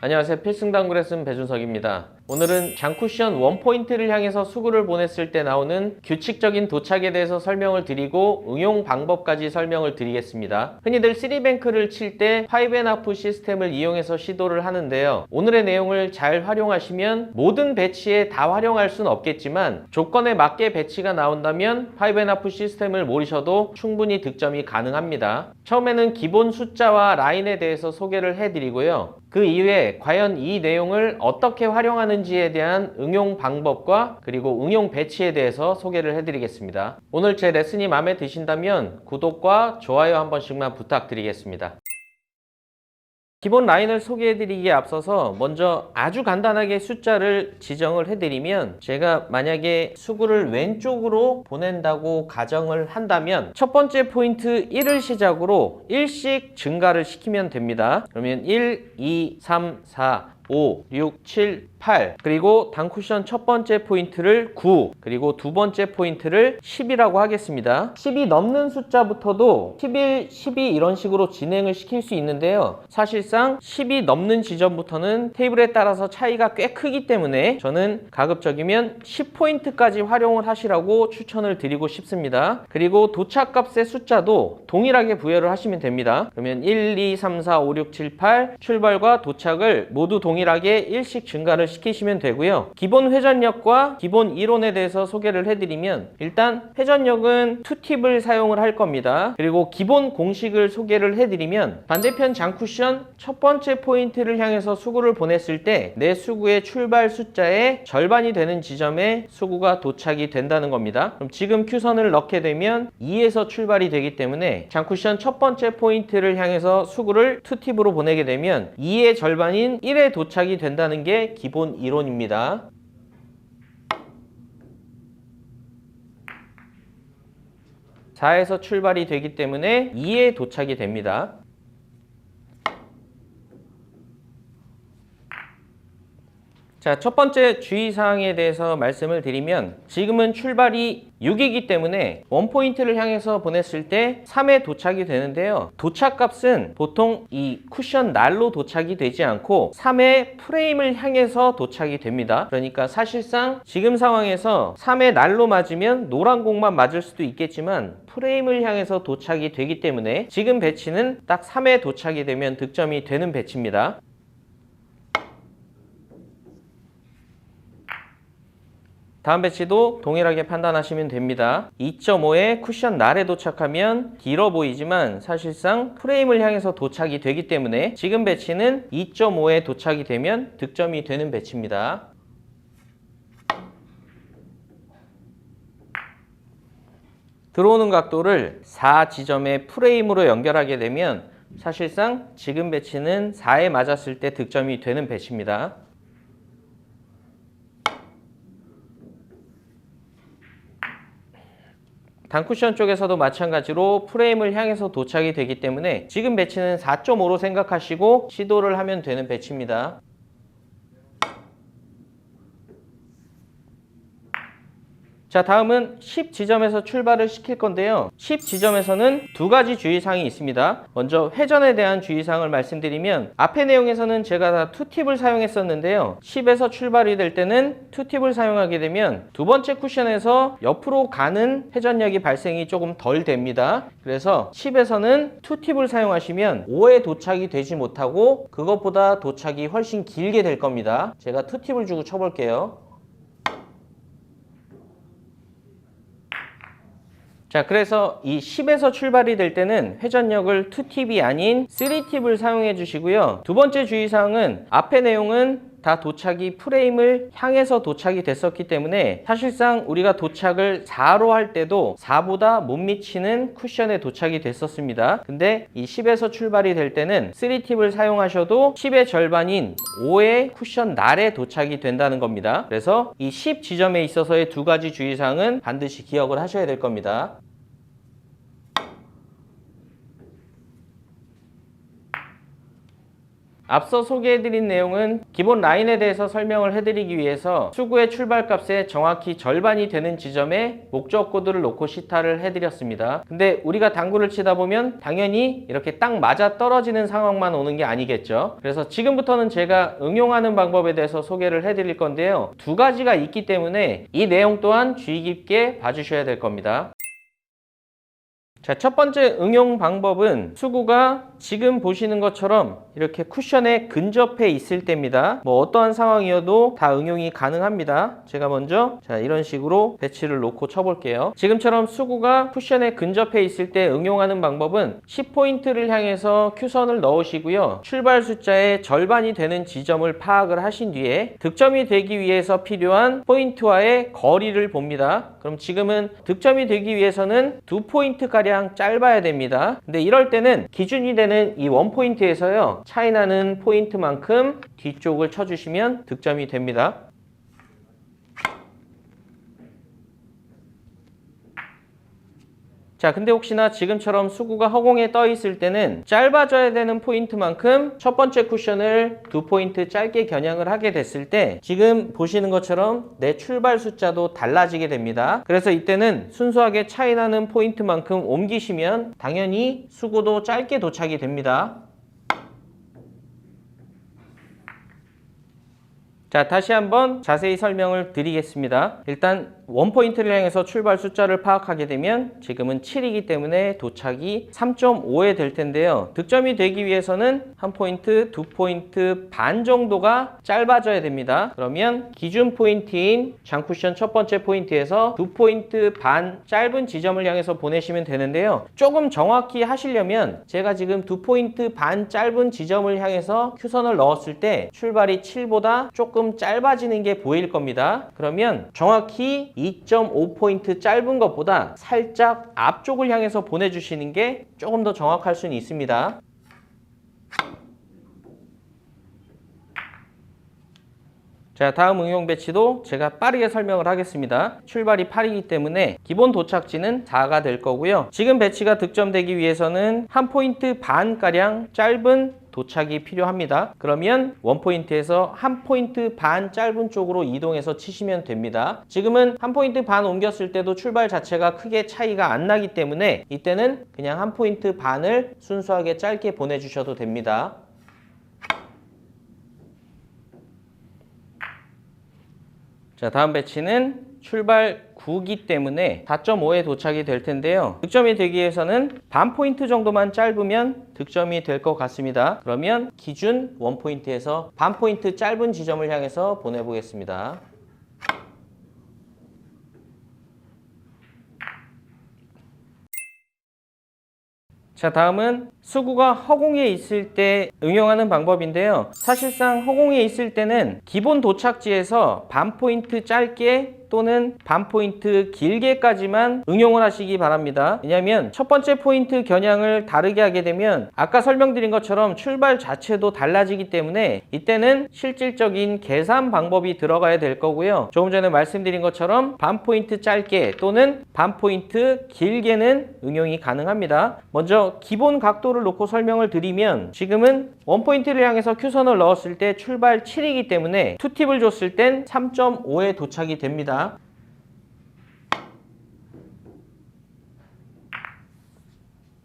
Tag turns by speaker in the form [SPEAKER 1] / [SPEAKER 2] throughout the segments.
[SPEAKER 1] 안녕하세요. 필승당구레 쓴 배준석입니다. 오늘은 장쿠션 원포인트를 향해서 수구를 보냈을 때 나오는 규칙적인 도착에 대해서 설명을 드리고 응용 방법까지 설명을 드리겠습니다. 흔히들 3뱅크를 칠 때 5&하프 시스템을 이용해서 시도를 하는데요. 오늘의 내용을 잘 활용하시면 모든 배치에 다 활용할 수는 없겠지만 조건에 맞게 배치가 나온다면 5&하프 시스템을 모르셔도 충분히 득점이 가능합니다. 처음에는 기본 숫자와 라인에 대해서 소개를 해드리고요. 그 이후에 과연 이 내용을 어떻게 활용하는지에 대한 응용 방법과 그리고 응용 배치에 대해서 소개를 해드리겠습니다. 오늘 제 레슨이 마음에 드신다면 구독과 좋아요 한 번씩만 부탁드리겠습니다. 기본 라인을 소개해드리기에 앞서서 먼저 아주 간단하게 숫자를 지정을 해드리면 제가 만약에 수구를 왼쪽으로 보낸다고 가정을 한다면 첫 번째 포인트 1을 시작으로 1씩 증가를 시키면 됩니다. 그러면 1, 2, 3, 4, 5, 6, 7, 8 그리고 단 쿠션 첫 번째 포인트를 9 그리고 두 번째 포인트를 10이라고 하겠습니다. 10이 넘는 숫자부터도 11, 12 이런 식으로 진행을 시킬 수 있는데요. 사실상 10이 넘는 지점부터는 테이블에 따라서 차이가 꽤 크기 때문에 저는 가급적이면 10포인트까지 활용을 하시라고 추천을 드리고 싶습니다. 그리고 도착값의 숫자도 동일하게 부여를 하시면 됩니다. 그러면 1, 2, 3, 4, 5, 6, 7, 8 출발과 도착을 모두 동일 하게 1씩 증가를 시키시면 되고요. 기본 회전력과 기본 이론에 대해서 소개를 해드리면 일단 회전력은 투팁을 사용을 할 겁니다. 그리고 기본 공식을 소개를 해드리면 반대편 장쿠션 첫 번째 포인트를 향해서 수구를 보냈을 때 내 수구의 출발 숫자의 절반이 되는 지점에 수구가 도착이 된다는 겁니다. 그럼 지금 큐선을 넣게 되면 2에서 출발이 되기 때문에 장쿠션 첫 번째 포인트를 향해서 수구를 투팁으로 보내게 되면 2의 절반인 1에 도착 이 된다는 게 기본 이론입니다. 사에서 출발이 되기 때문에 2에 도착이 됩니다. 자, 첫 번째 주의사항에 대해서 말씀을 드리면 지금은 출발이 6이기 때문에 원포인트를 향해서 보냈을 때 3에 도착이 되는데요. 도착값은 보통 이 쿠션 날로 도착이 되지 않고 3의 프레임을 향해서 도착이 됩니다. 그러니까 사실상 지금 상황에서 3의 날로 맞으면 노란 공만 맞을 수도 있겠지만 프레임을 향해서 도착이 되기 때문에 지금 배치는 딱 3에 도착이 되면 득점이 되는 배치입니다. 다음 배치도 동일하게 판단하시면 됩니다. 2.5의 쿠션 날에 도착하면 길어 보이지만 사실상 프레임을 향해서 도착이 되기 때문에 지금 배치는 2.5에 도착이 되면 득점이 되는 배치입니다. 들어오는 각도를 4 지점의 프레임으로 연결하게 되면 사실상 지금 배치는 4에 맞았을 때 득점이 되는 배치입니다. 단쿠션 쪽에서도 마찬가지로 프레임을 향해서 도착이 되기 때문에 지금 배치는 4.5로 생각하시고 시도를 하면 되는 배치입니다. 자 다음은 10 지점에서 출발을 시킬 건데요. 10 지점에서는 두 가지 주의사항이 있습니다. 먼저 회전에 대한 주의사항을 말씀드리면 앞의 내용에서는 제가 다 투팁을 사용했었는데요. 10에서 출발이 될 때는 투팁을 사용하게 되면 두 번째 쿠션에서 옆으로 가는 회전력이 발생이 조금 덜 됩니다. 그래서 10에서는 투팁을 사용하시면 5에 도착이 되지 못하고 그것보다 도착이 훨씬 길게 될 겁니다. 제가 투팁을 주고 쳐볼게요 자, 그래서 이 10에서 출발이 될 때는 회전력을 2팁이 아닌 3팁을 사용해 주시고요. 두 번째 주의사항은 앞의 내용은 다 도착이 프레임을 향해서 도착이 됐었기 때문에 사실상 우리가 도착을 4로 할 때도 4보다 못 미치는 쿠션에 도착이 됐었습니다. 근데 이 10에서 출발이 될 때는 3팁을 사용하셔도 10의 절반인 5의 쿠션 날에 도착이 된다는 겁니다. 그래서 이 10 지점에 있어서의 두 가지 주의사항은 반드시 기억을 하셔야 될 겁니다. 앞서 소개해드린 내용은 기본 라인에 대해서 설명을 해드리기 위해서 수구의 출발값의 정확히 절반이 되는 지점에 목적 코드를 놓고 시타를 해드렸습니다. 근데 우리가 당구를 치다 보면 당연히 이렇게 딱 맞아 떨어지는 상황만 오는 게 아니겠죠. 그래서 지금부터는 제가 응용하는 방법에 대해서 소개를 해드릴 건데요. 두 가지가 있기 때문에 이 내용 또한 주의 깊게 봐주셔야 될 겁니다. 자, 첫 번째 응용 방법은 수구가 지금 보시는 것처럼 이렇게 쿠션에 근접해 있을 때입니다. 뭐 어떠한 상황이어도 다 응용이 가능합니다. 제가 먼저 자, 이런 식으로 배치를 놓고 쳐볼게요. 지금처럼 수구가 쿠션에 근접해 있을 때 응용하는 방법은 10포인트를 향해서 큐선을 넣으시고요. 출발 숫자의 절반이 되는 지점을 파악을 하신 뒤에 득점이 되기 위해서 필요한 포인트와의 거리를 봅니다. 그럼 지금은 득점이 되기 위해서는 두 포인트가량 짧아야 됩니다. 근데 이럴 때는 기준이 되는 이 원포인트에서요. 차이 나는 포인트만큼 뒤쪽을 쳐주시면 득점이 됩니다. 자, 근데 혹시나 지금처럼 수구가 허공에 떠 있을 때는 짧아져야 되는 포인트만큼 첫 번째 쿠션을 두 포인트 짧게 겨냥을 하게 됐을 때 지금 보시는 것처럼 내 출발 숫자도 달라지게 됩니다. 그래서 이때는 순수하게 차이 나는 포인트만큼 옮기시면 당연히 수구도 짧게 도착이 됩니다. 자, 다시 한번 자세히 설명을 드리겠습니다. 일단 원포인트를 향해서 출발 숫자를 파악하게 되면 지금은 7이기 때문에 도착이 3.5에 될 텐데요. 득점이 되기 위해서는 한 포인트, 두 포인트 반 정도가 짧아져야 됩니다. 그러면 기준 포인트인 장쿠션 첫 번째 포인트에서 두 포인트 반 짧은 지점을 향해서 보내시면 되는데요. 조금 정확히 하시려면 제가 지금 두 포인트 반 짧은 지점을 향해서 큐선을 넣었을 때 출발이 7보다 조금 짧아지는 게 보일 겁니다. 그러면 정확히 2.5포인트 짧은 것보다 살짝 앞쪽을 향해서 보내주시는 게 조금 더 정확할 수는 있습니다. 자, 다음 응용 배치도 제가 빠르게 설명을 하겠습니다. 출발이 8이기 때문에 기본 도착지는 4가 될 거고요. 지금 배치가 득점되기 위해서는 한 포인트 반가량 짧은 도착이 필요합니다. 그러면 원포인트에서 한 포인트 반 짧은 쪽으로 이동해서 치시면 됩니다. 지금은 한 포인트 반 옮겼을 때도 출발 자체가 크게 차이가 안 나기 때문에 이때는 그냥 한 포인트 반을 순수하게 짧게 보내주셔도 됩니다. 자, 다음 배치는 출발 9기 때문에 4.5에 도착이 될 텐데요. 득점이 되기 위해서는 반 포인트 정도만 짧으면 득점이 될 것 같습니다. 그러면 기준 원 포인트에서 반 포인트 짧은 지점을 향해서 보내보겠습니다. 자, 다음은 수구가 허공에 있을 때 응용하는 방법인데요. 사실상 허공에 있을 때는 기본 도착지에서 반 포인트 짧게 또는 반 포인트 길게까지만 응용을 하시기 바랍니다. 왜냐하면 첫 번째 포인트 겨냥을 다르게 하게 되면 아까 설명드린 것처럼 출발 자체도 달라지기 때문에 이때는 실질적인 계산 방법이 들어가야 될 거고요. 조금 전에 말씀드린 것처럼 반 포인트 짧게 또는 반 포인트 길게는 응용이 가능합니다. 먼저 기본 각도를 놓고 설명을 드리면 지금은 원 포인트를 향해서 큐선을 넣었을 때 출발 7이기 때문에 투팁을 줬을 땐 3.5에 도착이 됩니다.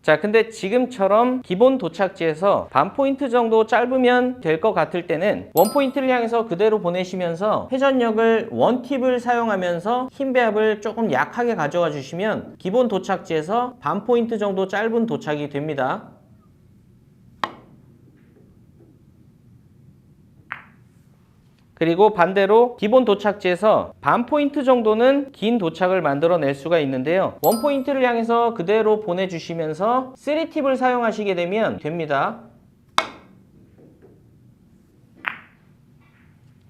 [SPEAKER 1] 자, 근데 지금처럼 기본 도착지에서 반 포인트 정도 짧으면 될 것 같을 때는 원 포인트를 향해서 그대로 보내시면서 회전력을 원 팁을 사용하면서 힘 배합을 조금 약하게 가져가 주시면 기본 도착지에서 반 포인트 정도 짧은 도착이 됩니다. 그리고 반대로 기본 도착지에서 반 포인트 정도는 긴 도착을 만들어낼 수가 있는데요. 원 포인트를 향해서 그대로 보내주시면서 3팁을 사용하시게 되면 됩니다.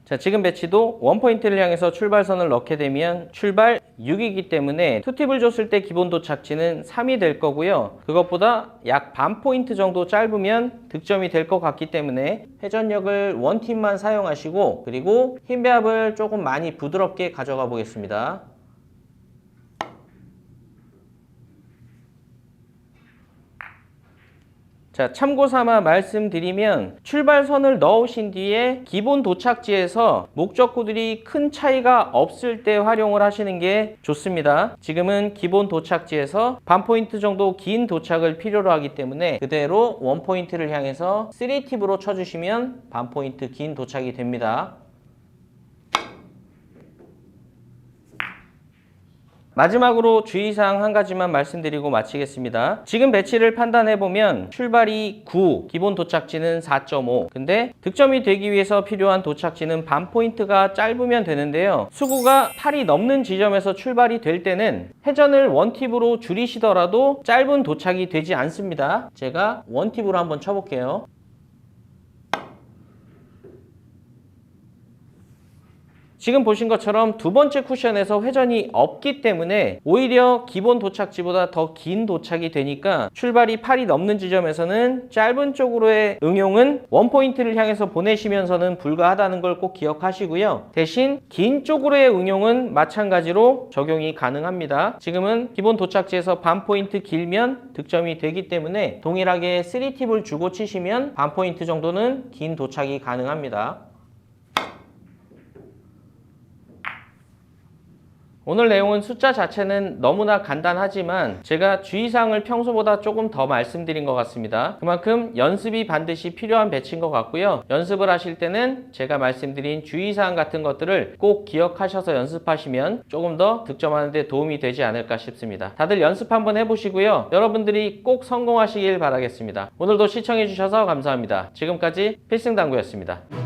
[SPEAKER 1] 자, 지금 배치도 원 포인트를 향해서 출발선을 넣게 되면 출발 6이기 때문에 투팁을 줬을 때 기본 도착지는 3이 될 거고요. 그것보다 약 반 포인트 정도 짧으면 득점이 될 것 같기 때문에 회전력을 원팁만 사용하시고 그리고 힘 배합을 조금 많이 부드럽게 가져가 보겠습니다. 자, 참고 삼아 말씀드리면 출발선을 넣으신 뒤에 기본 도착지에서 목적구들이 큰 차이가 없을 때 활용을 하시는 게 좋습니다. 지금은 기본 도착지에서 반 포인트 정도 긴 도착을 필요로 하기 때문에 그대로 원 포인트를 향해서 3팁으로 쳐주시면 반 포인트 긴 도착이 됩니다. 마지막으로 주의사항 한 가지만 말씀드리고 마치겠습니다. 지금 배치를 판단해보면 출발이 9, 기본 도착지는 4.5. 근데 득점이 되기 위해서 필요한 도착지는 반 포인트가 짧으면 되는데요. 수구가 8이 넘는 지점에서 출발이 될 때는 회전을 원팁으로 줄이시더라도 짧은 도착이 되지 않습니다. 제가 원팁으로 한번 쳐볼게요. 지금 보신 것처럼 두 번째 쿠션에서 회전이 없기 때문에 오히려 기본 도착지보다 더 긴 도착이 되니까 출발이 8이 넘는 지점에서는 짧은 쪽으로의 응용은 원포인트를 향해서 보내시면서는 불가하다는 걸 꼭 기억하시고요. 대신 긴 쪽으로의 응용은 마찬가지로 적용이 가능합니다. 지금은 기본 도착지에서 반 포인트 길면 득점이 되기 때문에 동일하게 3팁을 주고 치시면 반 포인트 정도는 긴 도착이 가능합니다. 오늘 내용은 숫자 자체는 너무나 간단하지만 제가 주의사항을 평소보다 조금 더 말씀드린 것 같습니다. 그만큼 연습이 반드시 필요한 배치인 것 같고요. 연습을 하실 때는 제가 말씀드린 주의사항 같은 것들을 꼭 기억하셔서 연습하시면 조금 더 득점하는 데 도움이 되지 않을까 싶습니다. 다들 연습 한번 해보시고요. 여러분들이 꼭 성공하시길 바라겠습니다. 오늘도 시청해주셔서 감사합니다. 지금까지 필승당구였습니다.